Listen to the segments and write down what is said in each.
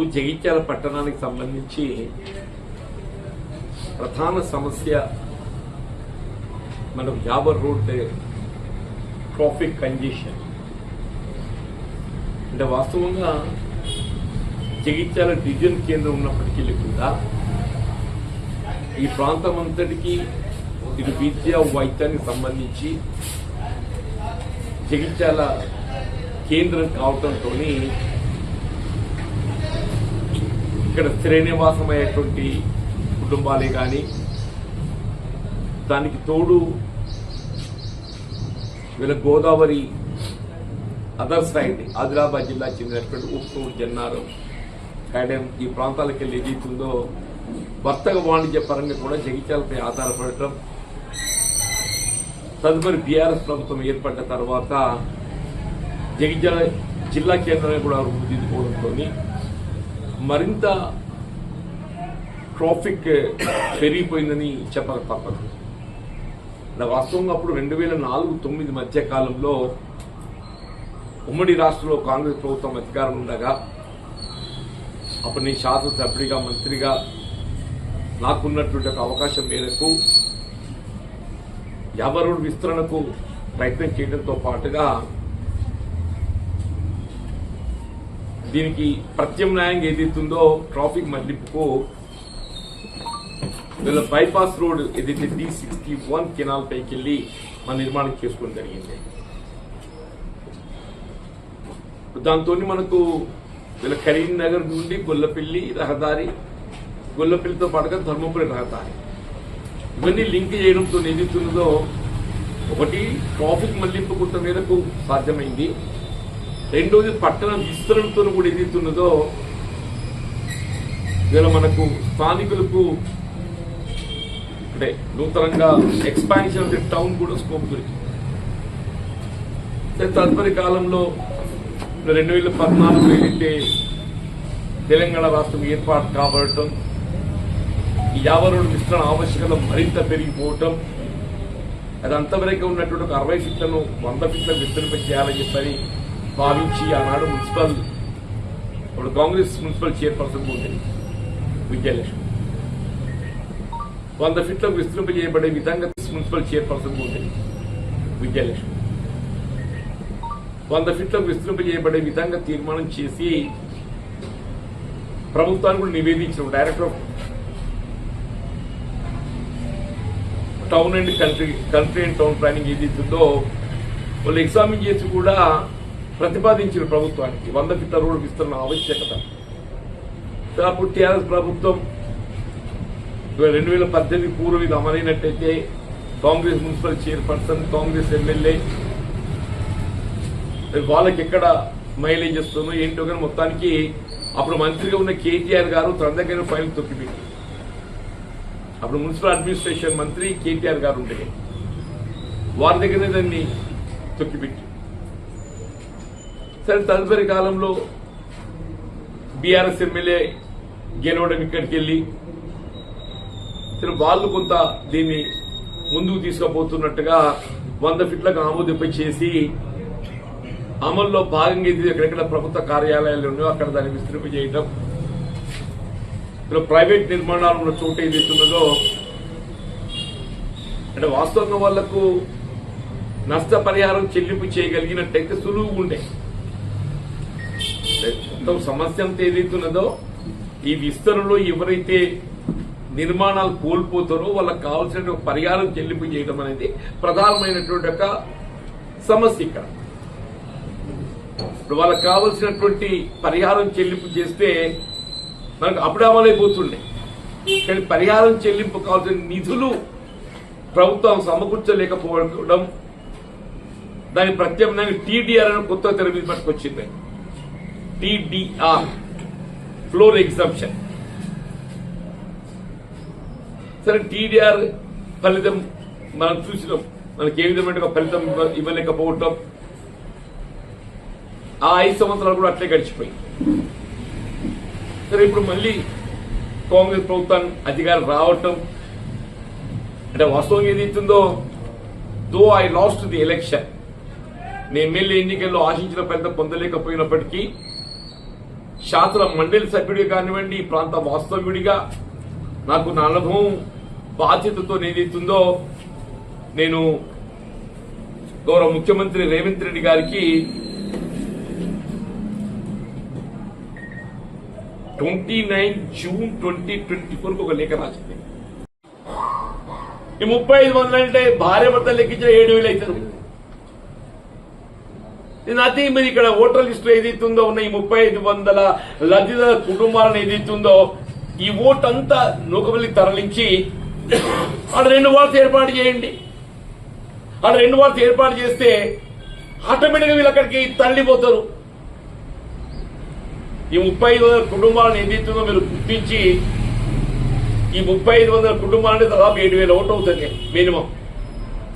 ఇప్పుడు జగిత్యాల పట్టణానికి సంబంధించి ప్రధాన సమస్య మనకు జాబర్ రోడ్ ట్రాఫిక్ కంజెషన్. అంటే వాస్తవంగా జగిత్యాల డివిజన్ కేంద్రం ఉన్నప్పటికీ కూడా ఈ ప్రాంతం అంతటికి ఇది విద్య వైద్యానికి సంబంధించి జగిత్యాల కేంద్రం కావటంతో ఇక్కడ స్థిర కుటుంబాలే కానీ దానికి తోడు వీళ్ళ గోదావరి అదర్ సైడ్ ఆదిలాబాద్ జిల్లా చెందినటువంటి ఉప్పూరు జన్నారం కాయడం ఈ ప్రాంతాలకు వెళ్ళి ఏదైతుందో వర్తక వాణిజ్య పరంగా కూడా జగిత్యాలపై ఆధారపడటం తదుపరి బీఆర్ఎస్ ప్రభుత్వం ఏర్పడ్డ తర్వాత జగిత్యాల జిల్లా కేంద్రాన్ని కూడా రూపుదిద్దుకోవడంతో మరింత ట్రాఫిక్ పెరిగిపోయిందని చెప్పక తప్పదు. వాస్తవంగా అప్పుడు రెండు వేల నాలుగు తొమ్మిది మధ్య కాలంలో ఉమ్మడి రాష్ట్రంలో కాంగ్రెస్ ప్రభుత్వం అధికారం ఉండగా అప్పుడు నేను శాసనసభ్యుడిగా మంత్రిగా నాకున్నటువంటి ఒక అవకాశం మేరకు యాభరోడ్ విస్తరణకు ప్రయత్నం చేయడంతో పాటుగా దీనికి ప్రత్యామ్నాయంగా ఏదైతుందో ట్రాఫిక్ మళ్ళింపుకు వీళ్ళ బైపాస్ రోడ్ ఏదైతే డి సిక్స్టీ వన్ కెనాల్ పైకి వెళ్ళి మన నిర్మాణం చేసుకోవడం జరిగింది. దాంతో మనకు వీళ్ళ కరీంనగర్ నుండి గొల్లపల్లి రహదారి గొల్లపల్లితో పాటుగా ధర్మపురి రహదారి. ఇవన్నీ లింక్ చేయడంతో ఏదైతున్నదో ఒకటి ట్రాఫిక్ మళ్ళింపు కొంత మేరకు సాధ్యమైంది. రెండోది పట్టణ విస్తరణతో కూడా ఏదైతున్నదో ఇవాళ మనకు స్థానికులకు అంటే నూతనంగా ఎక్స్పాన్షన్ ఆఫ్ ది టౌన్ కూడా స్కోప్ దొరికింది. అయితే తదుపరి కాలంలో రెండు వేల పద్నాలుగు ఏదైతే తెలంగాణ రాష్ట్రం ఏర్పాటు కాబడటం ఈ యాభై విస్తరణ ఆవశ్యకత మరింత పెరిగిపోవటం అది అంతవరకు ఉన్నటువంటి ఒక అరవై ఫీట్లను వంద ఫీట్లకు విస్తరింప చేయాలని చెప్పని భావించి ఆనాడు మున్సిపల్ ఇప్పుడు కాంగ్రెస్ మున్సిపల్ చైర్పర్సన్ ఉంది విజయలక్ష్మి వంద ఫీట్లకు విస్తృంపజేయబడే విధంగా మున్సిపల్ చైర్పర్సన్ ఉంది విజయలక్ష్మి వంద ఫీట్లకు విస్తృంపజేయబడే విధంగా తీర్మానం చేసి ప్రభుత్వానికి కూడా నివేదించడం director of town and country country and town planning ఏది వాళ్ళు ఎగ్జామిన్ చేసి కూడా ప్రతిపాదించిన ప్రభుత్వానికి వంద ఫిట్ల రోడ్డు విస్తరణ ఆవశ్యకత. అప్పుడు టీఆర్ఎస్ ప్రభుత్వం రెండు వేల పద్దెనిమిది పూర్వం ఇది అమలైనట్టయితే Congress municipal chairperson Congress MLA వాళ్ళకి ఎక్కడ మైలేజ్ వస్తుందో ఏంటో కానీ మొత్తానికి అప్పుడు మంత్రిగా ఉన్న కేటీఆర్ గారు తన దగ్గర ఫైల్ తొక్కిపెట్టి అప్పుడు మున్సిపల్ అడ్మినిస్ట్రేషన్ మంత్రి కేటీఆర్ గారు ఉండే. వారి దగ్గరనే దాన్ని తొక్కిపెట్టి సరే తదుపరి కాలంలో బీఆర్ఎస్ ఎమ్మెల్యే గెలవడం ఇక్కడికి వెళ్ళి సరే వాళ్ళు కొంత దీన్ని ముందుకు తీసుకుపోతున్నట్టుగా వంద ఫీట్లకు ఆమోదింప చేసి అమల్లో భాగంగా ఇది ఎక్కడెక్కడ ప్రభుత్వ కార్యాలయాలు ఉన్నాయో అక్కడ దాన్ని విస్తరింప చేయటం ఇలా ప్రైవేట్ నిర్మాణాలు ఉన్న చోట ఏదైతున్నదో అంటే వాస్తవంగా వాళ్ళకు నష్టపరిహారం చెల్లింపు చేయగలిగినట్టయితే సులువుగా ఉండే. మొత్తం సమస్య అంతా ఏదైతున్నదో ఈ విస్తరణలో ఎవరైతే నిర్మాణాలు కోల్పోతారో వాళ్ళకి కావాల్సిన పరిహారం చెల్లింపు చేయడం అనేది ప్రధానమైనటువంటి ఒక సమస్య ఇక్కడ. ఇప్పుడు వాళ్ళకి కావలసినటువంటి పరిహారం చెల్లింపు చేస్తే మనకు అప్పుడే అమలైపోతుండే. కానీ పరిహారం చెల్లింపు కావాల్సిన నిధులు ప్రభుత్వం సమకూర్చలేకపోవడం దాని ప్రత్యామ్నాయంగా టీడీఆర్ అని కొత్త తెర మీద పట్టుకొచ్చింది. టీడీఆర్ ఫ్లోర్ ఎగ్జాంప్షన్ సరే టీడీఆర్ ఫలితం మనం చూసినాం. మనకి ఏ విధమైన ఫలితం ఇవ్వలేకపోవటం. ఆ ఐదు సంవత్సరాలు కూడా అట్లే గడిచిపోయి సరే ఇప్పుడు మళ్ళీ కాంగ్రెస్ ప్రభుత్వం అధికారం రావటం. అంటే వాస్తవం ఏదైతుందో though I lost the election నేను ఎమ్మెల్యే ఎన్నికల్లో ఆశించిన ఫలితం పొందలేకపోయినప్పటికీ శాసన మండలి సభ్యుడిగా కానివ్వండి ఈ ప్రాంత వాస్తవ్యుడిగా నాకు నా అనుభవం బాధ్యతతో ఏదైతుందో నేను గౌరవ ముఖ్యమంత్రి రేవంత్ రెడ్డి గారికి twenty nine June twenty twenty four ఒక లేఖ రాసింది. ఈ ముప్పై ఐదు వందలు అంటే భార్య భర్త లెక్కించిన ఏడు వేలు అవుతుంది. అదే మరి ఇక్కడ ఓటర్ లిస్ట్ ఉందో ఉన్న ఈ ముప్పై ఐదు వందల లబ్ధిదార కుటుంబాలను ఏదైతుందో ఈ ఓట్ అంతా నూకబల్లి తరలించి అక్కడ రెండు వార్స్ ఏర్పాటు చేయండి. ఆడ రెండు వార్స్ ఏర్పాటు చేస్తే ఆటోమేటిక్గా వీళ్ళు అక్కడికి తరలిపోతారు. ఈ ముప్పై ఐదు వందల కుటుంబాలను ఏదైతుందో మీరు గుర్తించి ఈ ముప్పై ఐదు వందల కుటుంబాలంటే దాదాపు ఏడు వేల ఓటు అవుతుంది minimum.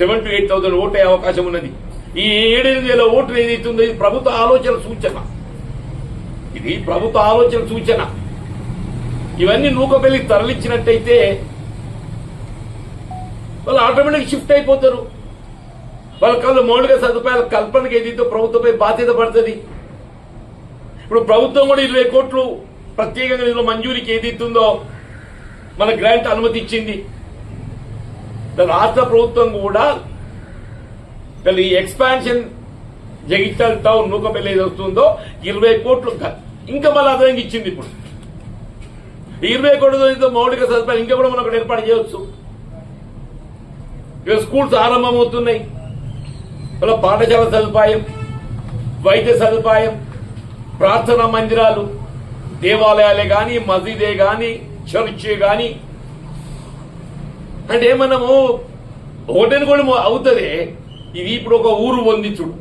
Seven to eight thousand vote అయ్యే అవకాశం ఉన్నది. ఈ ఏడెనిమిది వేల ఓట్లు ఏదైతుందో ఇది ప్రభుత్వ ఆలోచన సూచన. ఇది ప్రభుత్వ ఆలోచన సూచన. ఇవన్నీ నూకబెల్లి తరలించినట్టయితే వాళ్ళు ఆటోమేటిక్ షిఫ్ట్ అయిపోతారు. వాళ్ళ కళ్ళు మౌలిక సదుపాయాల కల్పనకి ఏదైతే ప్రభుత్వంపై బాధ్యత పడుతుంది ఇప్పుడు ప్రభుత్వం కూడా ఇరవై కోట్లు ప్రత్యేకంగా నిధుల మంజూరికి ఏదైతుందో మన గ్రాంట్ అనుమతి ఇచ్చింది రాష్ట్ర ప్రభుత్వం కూడా ఈ ఎక్స్పాన్షన్ జగిత్యాల టౌన్ నూకపల్లి ఏది వస్తుందో ఇరవై కోట్లు ఇంకా మళ్ళీ అదనంగా ఇచ్చింది ఇప్పుడు. ఇరవై కోట్లతో మౌలిక సదుపాయాలు ఇంకా కూడా మనం అక్కడ ఏర్పాటు చేయవచ్చు ఇక స్కూల్స్ ఆరంభమవుతున్నాయి. మళ్ళీ పాఠశాల సదుపాయం వైద్య సదుపాయం ప్రార్థనా మందిరాలు దేవాలయాలే కానీ మసీదే కానీ చర్చే కానీ అంటే మనము ఒకటిని కూడా అవుతుంది. ఇది ఇప్పుడు ఒక ఊరు పొందించుడు.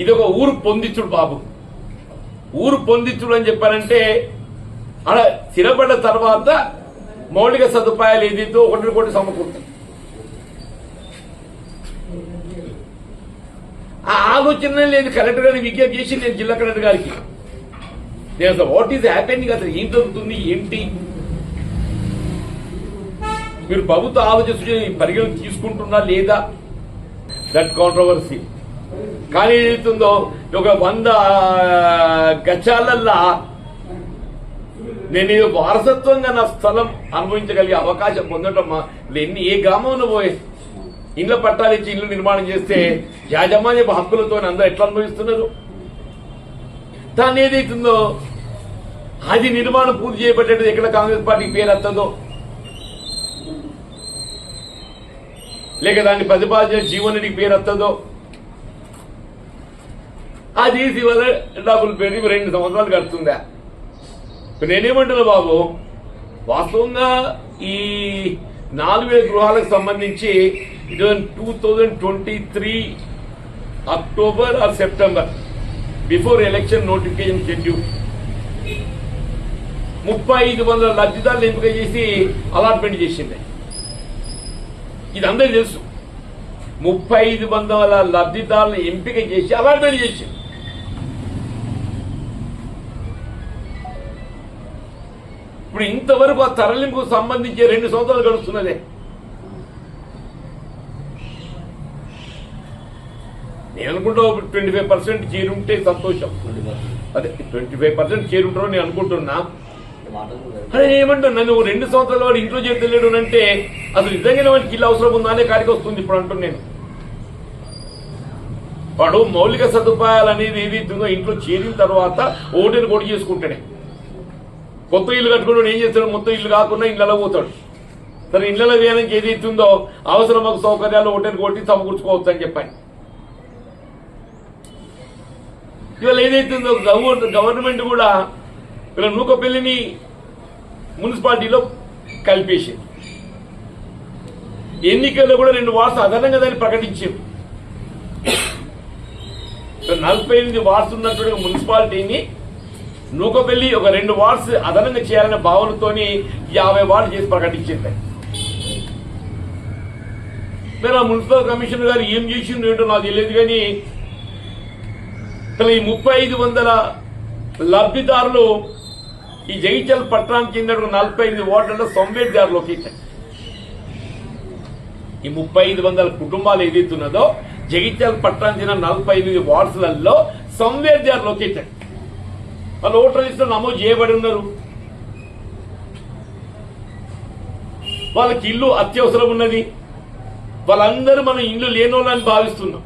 ఇది ఒక ఊరు పొందించుడు బాబు. ఊరు పొందించుడు అని చెప్పారంటే అలా స్థిరపడ్డ తర్వాత మౌలిక సదుపాయాలు ఏదైతే ఒకటి ఒకటి సమకూరుతాయి. ఆ ఆలోచన లేదు కలెక్టర్ గారిని విజ్ఞప్తి చేసి నేను జిల్లా కలెక్టర్ గారికి. నేను వాట్ ఈస్ హ్యాపెనింగ్ అసలు? ఏం జరుగుతుంది? ఏంటి? మీరు ప్రభుత్వ ఆలోచన సూచన పరిగణన తీసుకుంటున్నా లేదా? దట్ కాంట్రవర్సీ కానీ ఏదైతుందో? ఒక వంద గజాలల్లా నేను ఇది వారసత్వంగా నా స్థలం అనుభవించగలిగే అవకాశం పొందటం ఎన్ని ఏ గ్రామంలో పోయే ఇళ్ళ పట్టాలు ఇల్లు నిర్మాణం చేస్తే యాజమాన్య హక్కులతో అందరూ ఎట్లా అనుభవిస్తున్నారు? దాన్ని ఏదైతుందో? అది నిర్మాణం పూర్తి చేయబడ్డది ఎక్కడ కాంగ్రెస్ పార్టీకి పేరు వస్తుందో లేక దాన్ని ప్రతిపాదించిన జీవనుడికి పేరు వస్తుందో? అది తీసి వల్ల డబ్బులు పెరిగి రెండు సంవత్సరాలు కడుతుందా ఇప్పుడు నేనేమంటున్నా బాబు వాస్తవంగా ఈ నాలుగు వేల గృహాలకు సంబంధించి two thousand twenty three October or September before election notification schedule. ముప్పై ఐదు వందల లబ్ధిదారులు ఎంపిక చేసి అలాట్మెంట్ చేసింది. ఇది అందరికీ తెలుసు. ముప్పై ఐదు వందల లబ్ధిదారులను ఎంపిక చేసి అలాట్మెంట్ చేసింది. ఇప్పుడు ఇంతవరకు ఆ తరలింపుకు సంబంధించి రెండు సంవత్సరాలు గడుస్తున్నదే. నేను అనుకుంటా ట్వంటీ ఫైవ్ పర్సెంట్ చేరుంటే సంతోషం. అదే ట్వంటీ ఫైవ్ పర్సెంట్ చేరుంటారో నేను అనుకుంటున్నా. అరే ఏమంటున్నా? నన్ను రెండు సంవత్సరాల వాడు ఇంట్లో చేతలేడు అంటే అసలు నిజంగానే వాడికి ఇల్లు అవసరం ఉందా అనే కాడికి వస్తుంది ఇప్పుడు అంటున్నా నేను. వాడు మౌలిక సదుపాయాలు అనేది ఏది ఉందో ఇంట్లో చేరిన తర్వాత ఓటేని కొడి చేసుకుంటాడే కొత్త ఇల్లు కట్టుకున్నాడు ఏం చేస్తాడు? మొత్తం ఇల్లు కాకుండా ఇళ్ళలో పోతాడు. సరే ఇళ్ళలో వేయడానికి ఏది అవసరం ఒక సౌకర్యాలు ఒకటిని కొట్టి సమకూర్చుకోవచ్చు అని చెప్పాను. ఇవాళ ఏదైతుందో గవర్నమెంట్ కూడా ఇలా నూకపల్లిని మున్సిపాలిటీలో కల్పేసింది ఎన్నికల్లో కూడా రెండు వార్స్ అదనంగా దాన్ని ప్రకటించారు. నలభై ఎనిమిది వార్స్ ఉన్నటువంటి మున్సిపాలిటీని నూకపల్లి ఒక రెండు వార్డ్స్ అదనంగా చేయాలనే భావనతోని యాభై వార్డు చేసి ప్రకటించింది మరి ఆ మున్సిపల్ కమిషనర్ గారు ఏం చేసిండు ఏంటో నాకు తెలియదు కానీ అసలు ఈ ముప్పై ఐదు వందల లబ్ధిదారులు ఈ జగిత్యాల పట్టణానికి చెందిన నలభై ఎనిమిది వార్డులలో సొంబేట్ గారు లొకేషన్. ఈ ముప్పై ఐదు వందల కుటుంబాలు ఏదైతున్నదో జగిత్యాల పట్టణానికి చెందిన నలభై ఎనిమిది వార్డ్స్లలో సొంవేర్ దే ఆర్ వాళ్ళు ఓటర్ లిస్టులో నమోదు చేయబడి ఉన్నారు. వాళ్ళకి ఇల్లు అత్యవసరం ఉన్నది. వాళ్ళందరూ మనం ఇల్లు లేనోళ్ళని భావిస్తున్నాం.